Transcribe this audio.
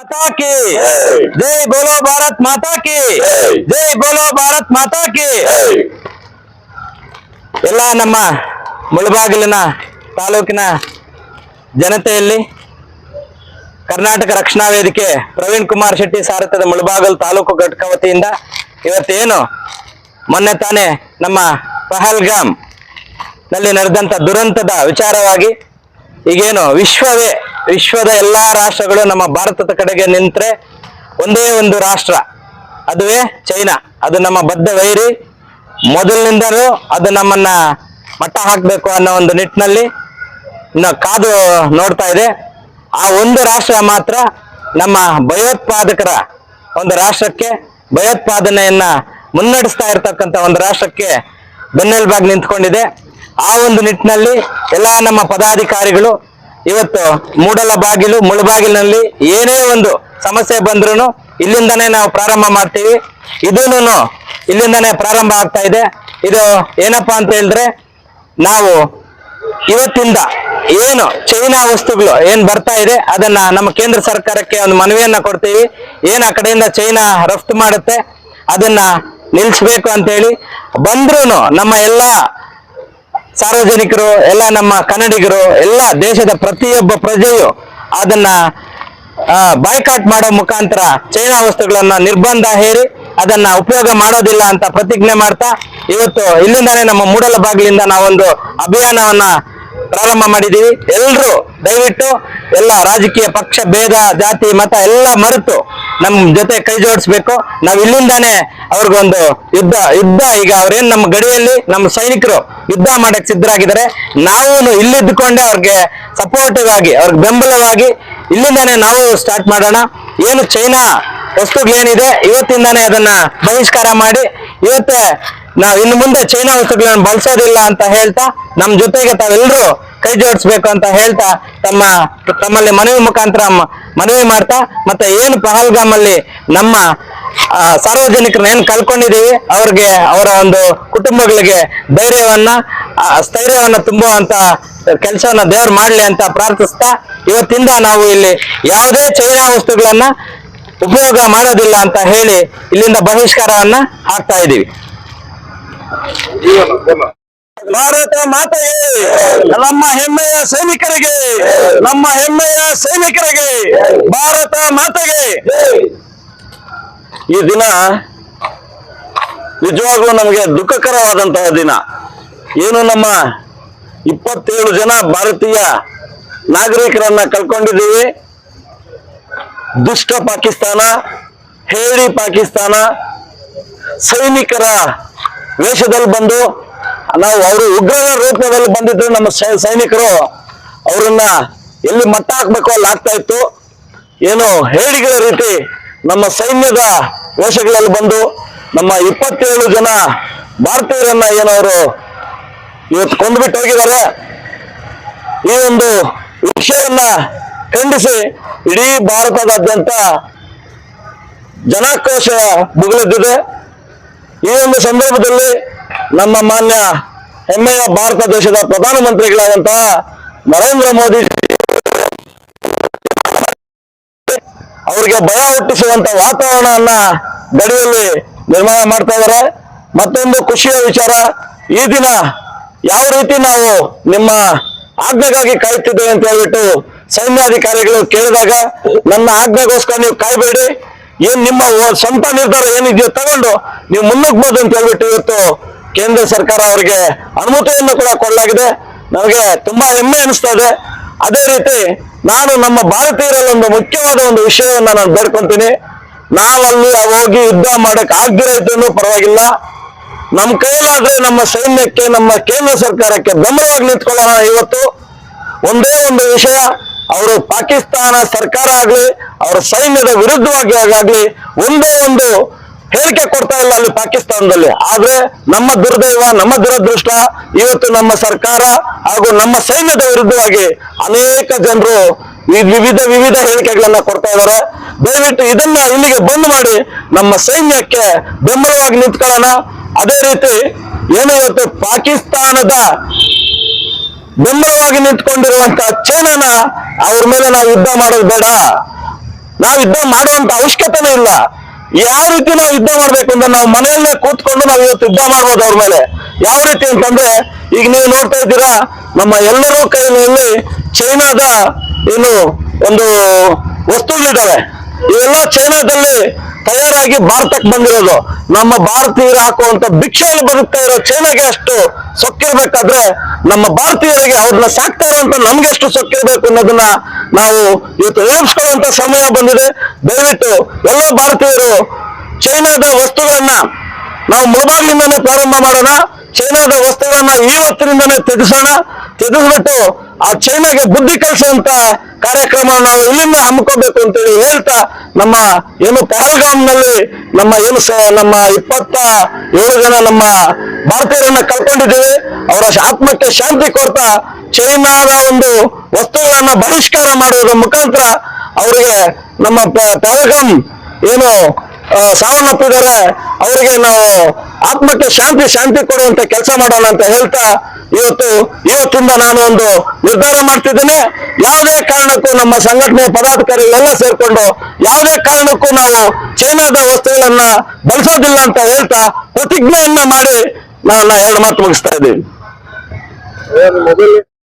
माता की जय बोलो भारत माता की जय बोलो ಭಾರತ್ ಮಾತಾ ಕಿ ಎಲ್ಲ ನಮ್ಮ ಮುಳಬಾಗಿಲಿನ ತಾಲೂಕಿನ ಜನತೆಯಲ್ಲಿ ಕರ್ನಾಟಕ ರಕ್ಷಣಾ ವೇದಿಕೆ ಪ್ರವೀಣ್ ಕುಮಾರ್ ಶೆಟ್ಟಿ ಸಾರಥ್ಯದ ಮುಳಬಾಗಲ್ ತಾಲೂಕು ಘಟಕ ವತಿಯಿಂದ ಇವತ್ತೇನು ಮೊನ್ನೆ ತಾನೇ ನಮ್ಮ ಪಹಲ್ಗಾಮ್ ನಲ್ಲಿ ನಡೆದಂತ ದುರಂತದ ವಿಚಾರವಾಗಿ ಈಗೇನು ವಿಶ್ವವೇ ವಿಶ್ವದ ಎಲ್ಲಾ ರಾಷ್ಟ್ರಗಳು ನಮ್ಮ ಭಾರತದ ಕಡೆಗೆ ನಿಂತರೆ ಒಂದೇ ಒಂದು ರಾಷ್ಟ್ರ, ಅದುವೇ ಚೈನಾ. ಅದು ನಮ್ಮ ಬದ್ಧ ವೈರಿ. ಮೊದಲಿನಿಂದಲೂ ಅದು ನಮ್ಮನ್ನ ಮಟ್ಟ ಹಾಕಬೇಕು ಅನ್ನೋ ಒಂದು ನಿಟ್ಟಿನಲ್ಲಿ ಕಾದು ನೋಡ್ತಾ ಇದೆ. ಆ ಒಂದು ರಾಷ್ಟ್ರ ಮಾತ್ರ ನಮ್ಮ ಭಯೋತ್ಪಾದಕರ ಒಂದು ರಾಷ್ಟ್ರಕ್ಕೆ, ಭಯೋತ್ಪಾದನೆಯನ್ನ ಮುನ್ನಡೆಸ್ತಾ ಇರತಕ್ಕಂತ ಒಂದು ರಾಷ್ಟ್ರಕ್ಕೆ ಬೆನ್ನೆಲುಬಾಗಿ ನಿಂತ್ಕೊಂಡಿದೆ. ಆ ಒಂದು ನಿಟ್ಟಿನಲ್ಲಿ ಎಲ್ಲ ನಮ್ಮ ಪದಾಧಿಕಾರಿಗಳು ಇವತ್ತು ಮೂಡಲ ಬಾಗಿಲು ಮುಳಬಾಗಿಲಿನಲ್ಲಿ ಏನೇ ಒಂದು ಸಮಸ್ಯೆ ಬಂದ್ರು ಇಲ್ಲಿಂದನೇ ನಾವು ಪ್ರಾರಂಭ ಮಾಡ್ತೀವಿ. ಇದೂನು ಇಲ್ಲಿಂದನೇ ಪ್ರಾರಂಭ ಆಗ್ತಾ ಇದೆ. ಇದು ಏನಪ್ಪಾ ಅಂತ ಹೇಳಿದ್ರೆ ನಾವು ಇವತ್ತಿಂದ ಏನು ಚೈನಾ ವಸ್ತುಗಳು ಏನ್ ಬರ್ತಾ ಇದೆ, ಅದನ್ನ ನಮ್ಮ ಕೇಂದ್ರ ಸರ್ಕಾರಕ್ಕೆ ಒಂದು ಮನವಿಯನ್ನ ಕೊಡ್ತೀವಿ. ಏನ್ ಆ ಕಡೆಯಿಂದ ಚೈನಾ ರಫ್ತು ಮಾಡುತ್ತೆ, ಅದನ್ನ ನಿಲ್ಸ್ಬೇಕು ಅಂತ ಹೇಳಿ ಬಂದ್ರೂ ನಮ್ಮ ಎಲ್ಲಾ ಸಾರ್ವಜನಿಕರು, ಎಲ್ಲ ನಮ್ಮ ಕನ್ನಡಿಗರು, ಎಲ್ಲ ದೇಶದ ಪ್ರತಿಯೊಬ್ಬ ಪ್ರಜೆಯು ಅದನ್ನ ಬಾಯ್ಕಾಟ್ ಮಾಡೋ ಮುಖಾಂತರ ಚೈನಾ ವಸ್ತುಗಳನ್ನ ನಿರ್ಬಂಧ ಹೇರಿ ಅದನ್ನ ಉಪಯೋಗ ಮಾಡೋದಿಲ್ಲ ಅಂತ ಪ್ರತಿಜ್ಞೆ ಮಾಡ್ತಾ, ಇವತ್ತು ಇಲ್ಲಿಂದಾನೇ ನಮ್ಮ ಮೂಡಲ ಬಾಗಿಲಿಂದ ನಾವೊಂದು ಅಭಿಯಾನವನ್ನ ಪ್ರಾರಂಭ ಮಾಡಿದೀವಿ ಎಲ್ಲರೂ ದಯವಿಟ್ಟು ಎಲ್ಲ ರಾಜಕೀಯ ಪಕ್ಷ, ಭೇದ, ಜಾತಿ, ಮತ ಎಲ್ಲ ಮರೆತು ನಮ್ಮ ಜೊತೆ ಕೈ ಜೋಡಿಸ್ಬೇಕು. ನಾವು ಇಲ್ಲಿಂದಾನೆ ಅವ್ರಿಗೊಂದು ಯುದ್ಧ ಯುದ್ಧ ಈಗ ಅವ್ರೇನ್ ನಮ್ಮ ಗಡಿಯಲ್ಲಿ ನಮ್ಮ ಸೈನಿಕರು ಯುದ್ಧ ಮಾಡಕ್ ಸಿದ್ಧರಾಗಿದ್ದಾರೆ. ನಾವು ಇಲ್ಲಿದ್ದುಕೊಂಡೇ ಅವ್ರಿಗೆ ಸಪೋರ್ಟಿವ್ ಆಗಿ, ಅವ್ರಿಗೆ ಬೆಂಬಲವಾಗಿ ಇಲ್ಲಿಂದಾನೆ ನಾವು ಸ್ಟಾರ್ಟ್ ಮಾಡೋಣ. ಏನು ಚೈನಾ ವಸ್ತುಗಳೇನಿದೆ ಇವತ್ತಿಂದಾನೇ ಅದನ್ನ ಬಹಿಷ್ಕಾರ ಮಾಡಿ, ಇವತ್ತೇ ನಾವು ಇನ್ನು ಮುಂದೆ ಚೈನಾ ವಸ್ತುಗಳನ್ನ ಬಳಸೋದಿಲ್ಲ ಅಂತ ಹೇಳ್ತಾ ನಮ್ಮ ಜೊತೆಗೆ ತಾವೆಲ್ಲರೂ ಕೈ ಜೋಡಿಸ್ಬೇಕು ಅಂತ ಹೇಳ್ತಾ ತಮ್ಮ, ತಮ್ಮಲ್ಲಿ ಮನವಿ ಮುಖಾಂತರ ಮನವಿ ಮಾಡ್ತಾ ಮತ್ತೆ ಏನು ಪಹಲ್ಗಾಮ್ ಅಲ್ಲಿ ನಮ್ಮ ಸಾರ್ವಜನಿಕರನ್ನ ಏನ್ ಕಳ್ಕೊಂಡಿದೀವಿ ಅವ್ರಿಗೆ, ಅವರ ಒಂದು ಕುಟುಂಬಗಳಿಗೆ ಧೈರ್ಯವನ್ನ ಸ್ಥೈರ್ಯವನ್ನ ತುಂಬುವಂತ ಕೆಲಸವನ್ನ ದೇವ್ರು ಮಾಡ್ಲಿ ಅಂತ ಪ್ರಾರ್ಥಿಸ್ತಾ ಇವತ್ತಿಂದ ನಾವು ಇಲ್ಲಿ ಯಾವುದೇ ಚೈನಾ ವಸ್ತುಗಳನ್ನ ಉಪಯೋಗ ಮಾಡೋದಿಲ್ಲ ಅಂತ ಹೇಳಿ ಇಲ್ಲಿಂದ ಬಹಿಷ್ಕಾರವನ್ನ ಹಾಕ್ತಾ ಇದೀವಿ ಭಾರತ ಮಾತೆಗೆ ನಮ್ಮ ಹೆಮ್ಮೆಯ ಸೈನಿಕರಿಗೆ, ನಮ್ಮ ಹೆಮ್ಮೆಯ ಸೈನಿಕರಿಗೆ ಭಾರತ ಮಾತೆಗೆ. ಈ ದಿನ ನಿಜವಾಗ್ಲೂ ನಮಗೆ ದುಃಖಕರವಾದಂತಹ ದಿನ. ಏನು ನಮ್ಮ ಇಪ್ಪತ್ತೇಳು ಜನ ಭಾರತೀಯ ನಾಗರಿಕರನ್ನ ಕಳ್ಕೊಂಡಿದ್ದೀವಿ. ದುಷ್ಟ ಪಾಕಿಸ್ತಾನ, ಹೇಳಿ ಪಾಕಿಸ್ತಾನ, ಸೈನಿಕರ ವೇಷದಲ್ಲಿ ಬಂದು ನಾವು ಅವರು ಉಗ್ರರ ರೂಪದಲ್ಲಿ ಬಂದಿದ್ರು ನಮ್ಮ ಸೈನಿಕರು. ಅವರನ್ನ ಎಲ್ಲಿ ಮಟ್ಟ ಹಾಕ್ಬೇಕು ಅಲ್ಲಿ ಆಗ್ತಾ ಇತ್ತು. ಏನು ಹೇಳಿಗಳ ರೀತಿ ನಮ್ಮ ಸೈನ್ಯದ ವೇಷಗಳಲ್ಲಿ ಬಂದು ನಮ್ಮ ಇಪ್ಪತ್ತೇಳು ಜನ ಭಾರತೀಯರನ್ನ ಅವರು ಇವತ್ತು ಕೊಂದ್ಬಿಟ್ಟು ಹೋಗಿದ್ದಾರೆ. ಈ ಒಂದು ವಿಷಯವನ್ನ ಖಂಡಿಸಿ ಇಡೀ ಭಾರತದಾದ್ಯಂತ ಜನಾಕ್ರೋಶ ಮುಗಿಲಿದ್ದಿದೆ ಈ ಒಂದು ಸಂದರ್ಭದಲ್ಲಿ ನಮ್ಮ ಮಾನ್ಯ ಹೆಮ್ಮೆಯ ಭಾರತ ದೇಶದ ಪ್ರಧಾನಮಂತ್ರಿಗಳಾದಂತಹ ನರೇಂದ್ರ ಮೋದಿ ಅವರಿಗೆ ಭಯ ಹುಟ್ಟಿಸುವಂತ ವಾತಾವರಣವನ್ನ ಗಡಿಯಲ್ಲಿ ನಿರ್ಮಾಣ ಮಾಡ್ತಾ ಇದ್ದಾರೆ ಮತ್ತೊಂದು ಖುಷಿಯ ವಿಚಾರ, ಈ ದಿನ ಯಾವ ರೀತಿ ನಾವು ನಿಮ್ಮ ಆಜ್ಞೆಗಾಗಿ ಕಾಯುತ್ತಿದ್ದೇವೆ ಅಂತ ಹೇಳ್ಬಿಟ್ಟು ಸೈನ್ಯಾಧಿಕಾರಿಗಳು ಕೇಳಿದಾಗ, ನನ್ನ ಆಜ್ಞೆಗೋಸ್ಕರ ನೀವು ಕಾಯ್ಬೇಡಿ. ಏನ್ ನಿಮ್ಮ ಸ್ವಂತ ನಿರ್ಧಾರ ಏನಿದೆಯೋ ತಗೊಂಡು ನೀವು ಮುನ್ನುಗ್ಬೋದು ಅಂತ ಹೇಳ್ಬಿಟ್ಟು ಇವತ್ತು ಕೇಂದ್ರ ಸರ್ಕಾರ ಅವರಿಗೆ ಅನುಮತಿಯನ್ನು ಕೂಡ ಕೊಡಲಾಗಿದೆ. ನನಗೆ ತುಂಬಾ ಹೆಮ್ಮೆ ಅನಿಸ್ತಾ ಇದೆ. ಅದೇ ರೀತಿ ನಾನು ನಮ್ಮ ಭಾರತೀಯರಲ್ಲಿ ಒಂದು ಮುಖ್ಯವಾದ ಒಂದು ವಿಷಯವನ್ನ ನಾನು ಬೇಡ್ಕೊಂತೀನಿ ನಾವಲ್ಲಿ ಹೋಗಿ ಯುದ್ಧ ಮಾಡಕ್ ಆಗದಿರೋ ಪರವಾಗಿಲ್ಲ. ನಮ್ಮ ಕೈಲಾದ್ರೆ ನಮ್ಮ ಸೈನ್ಯಕ್ಕೆ, ನಮ್ಮ ಕೇಂದ್ರ ಸರ್ಕಾರಕ್ಕೆ ಬೆಂಬಲವಾಗಿ ನಿಂತ್ಕೊಳ್ಳೋಣ ಇವತ್ತು. ಒಂದೇ ಒಂದು ವಿಷಯ, ಅವರು ಪಾಕಿಸ್ತಾನ ಸರ್ಕಾರ ಆಗ್ಲಿ, ಅವರ ಸೈನ್ಯದ ವಿರುದ್ಧವಾಗಿ ಆಗಲಿ, ಒಂದೇ ಒಂದು ಹೇಳಿಕೆ ಕೊಡ್ತಾ ಇಲ್ಲ ಅಲ್ಲಿ ಪಾಕಿಸ್ತಾನದಲ್ಲಿ. ಆದ್ರೆ ನಮ್ಮ ದುರ್ದೈವ, ನಮ್ಮ ದುರದೃಷ್ಟ ಇವತ್ತು ನಮ್ಮ ಸರ್ಕಾರ ಹಾಗೂ ನಮ್ಮ ಸೈನ್ಯದ ವಿರುದ್ಧವಾಗಿ ಅನೇಕ ಜನರು ವಿವಿಧ ವಿವಿಧ ಹೇಳಿಕೆಗಳನ್ನ ಕೊಡ್ತಾ ಇದ್ದಾರೆ. ದಯವಿಟ್ಟು ಇದನ್ನ ಇಲ್ಲಿಗೆ ಬಂದ್ ಮಾಡಿ ನಮ್ಮ ಸೈನ್ಯಕ್ಕೆ ಬೆಂಬಲವಾಗಿ ನಿಂತ್ಕೊಳ್ಳೋಣ. ಅದೇ ರೀತಿ ಏನು ಇವತ್ತು ಪಾಕಿಸ್ತಾನದ ಬೆಂಬಲವಾಗಿ ನಿಂತ್ಕೊಂಡಿರುವಂತ ಚೈನಾನ ಅವ್ರ ಮೇಲೆ ನಾವು ಯುದ್ಧ ಮಾಡೋದು ಬೇಡ. ನಾವು ಯುದ್ಧ ಮಾಡುವಂತ ಅವಶ್ಯಕತೆನೇ ಇಲ್ಲ. ಯಾವ ರೀತಿ ನಾವು ಯುದ್ಧ ಮಾಡ್ಬೇಕು ಅಂದ್ರೆ ನಾವು ಮನೆಯಲ್ಲೇ ಕೂತ್ಕೊಂಡು ನಾವು ಇವತ್ತು ಯುದ್ಧ ಮಾಡ್ಬೋದು ಅವ್ರ ಮೇಲೆ? ಯಾವ ರೀತಿ ಅಂತಂದ್ರೆ, ಈಗ ನೀವು ನೋಡ್ತಾ ಇದ್ದೀರಾ, ನಮ್ಮ ಎಲ್ಲರೂ ಕೈಯಲ್ಲಿ ಚೈನಾದ ಏನು ಒಂದು ವಸ್ತುಗಳಿದ್ದಾವೆ. ಇವೆಲ್ಲ ಚೈನಾದಲ್ಲಿ ತಯಾರಾಗಿ ಭಾರತಕ್ಕೆ ಬಂದಿರೋದು. ನಮ್ಮ ಭಾರತೀಯರು ಹಾಕುವಂತ ಭಿಕ್ಷೆಯಲ್ಲಿ ಬದುಕ್ತಾ ಇರೋ ಚೈನಾಗೆ ಅಷ್ಟು ಸೊಕ್ಕಿರ್ಬೇಕಾದ್ರೆ ನಮ್ಮ ಭಾರತೀಯರಿಗೆ ಅವ್ರನ್ನ ಸಾಕ್ತಾ ಇರೋಂತ ನಮ್ಗೆ ಎಷ್ಟು ಸೊಕ್ಕಿರ್ಬೇಕು ಅನ್ನೋದನ್ನ ನಾವು ಇವತ್ತು ನೆನಪಿಸ್ಕೊಳ್ಳುವಂತ ಸಮಯ ಬಂದಿದೆ. ದಯವಿಟ್ಟು ಎಲ್ಲ ಭಾರತೀಯರು ಚೈನಾದ ವಸ್ತುಗಳನ್ನ ನಾವು ಮುಳಬಾಗ್ಲಿಂದಾನೇ ಪ್ರಾರಂಭ ಮಾಡೋಣ. ಚೈನಾದ ವಸ್ತುಗಳನ್ನ ಇವತ್ತಿನಿಂದನೇ ತ್ಯಜಿಸೋಣ ತ್ಯಜಿಸ್ಬಿಟ್ಟು ಆ ಚೈನಾಗೆ ಬುದ್ಧಿ ಕಲಿಸುವಂತ ಕಾರ್ಯಕ್ರಮ ನಾವು ಇಲ್ಲಿಂದ ಹಮ್ಮಿಕೋಬೇಕು ಅಂತೇಳಿ ಹೇಳ್ತಾ ನಮ್ಮ ಏನು ಪಹಲ್ಗಾಮ್ನಲ್ಲಿ ನಮ್ಮ ಏನು ನಮ್ಮ ಇಪ್ಪತ್ತ ಏಳು ಜನ ನಮ್ಮ ಭಾರತೀಯರನ್ನ ಕಳ್ಕೊಂಡಿದ್ದೀವಿ. ಅವರ ಆತ್ಮಕ್ಕೆ ಶಾಂತಿ ಕೊಡ್ತಾ ಚೈನಾದ ಒಂದು ವಸ್ತುಗಳನ್ನ ಬಹಿಷ್ಕಾರ ಮಾಡುವುದರ ಮುಖಾಂತರ ಅವರಿಗೆ ನಮ್ಮ ಪಹಲ್ಗಾಮ್ ಏನು ಸಾವನ್ನಪ್ಪಿದ್ದಾರೆ ಅವರಿಗೆ ನಾವು ಆತ್ಮಕ್ಕೆ ಶಾಂತಿ ಶಾಂತಿ ಕೊಡುವಂತ ಕೆಲಸ ಮಾಡೋಣ ಅಂತ ಹೇಳ್ತಾ ಇವತ್ತು, ಇವತ್ತಿಂದ ನಾನು ಒಂದು ನಿರ್ಧಾರ ಮಾಡ್ತಿದ್ದೇನೆ. ಯಾವುದೇ ಕಾರಣಕ್ಕೂ ನಮ್ಮ ಸಂಘಟನೆಯ ಪದಾಧಿಕಾರಿಗಳೆಲ್ಲ ಸೇರ್ಕೊಂಡು ಯಾವುದೇ ಕಾರಣಕ್ಕೂ ನಾವು ಚೈನಾದ ವಸ್ತುಗಳನ್ನ ಬಳಸೋದಿಲ್ಲ ಅಂತ ಹೇಳ್ತಾ ಪ್ರತಿಜ್ಞೆಯನ್ನ ಮಾಡಿ ನಾನು ಎರಡು ಮಾತು ಮುಗಿಸ್ತಾ ಇದ್ದೀನಿ.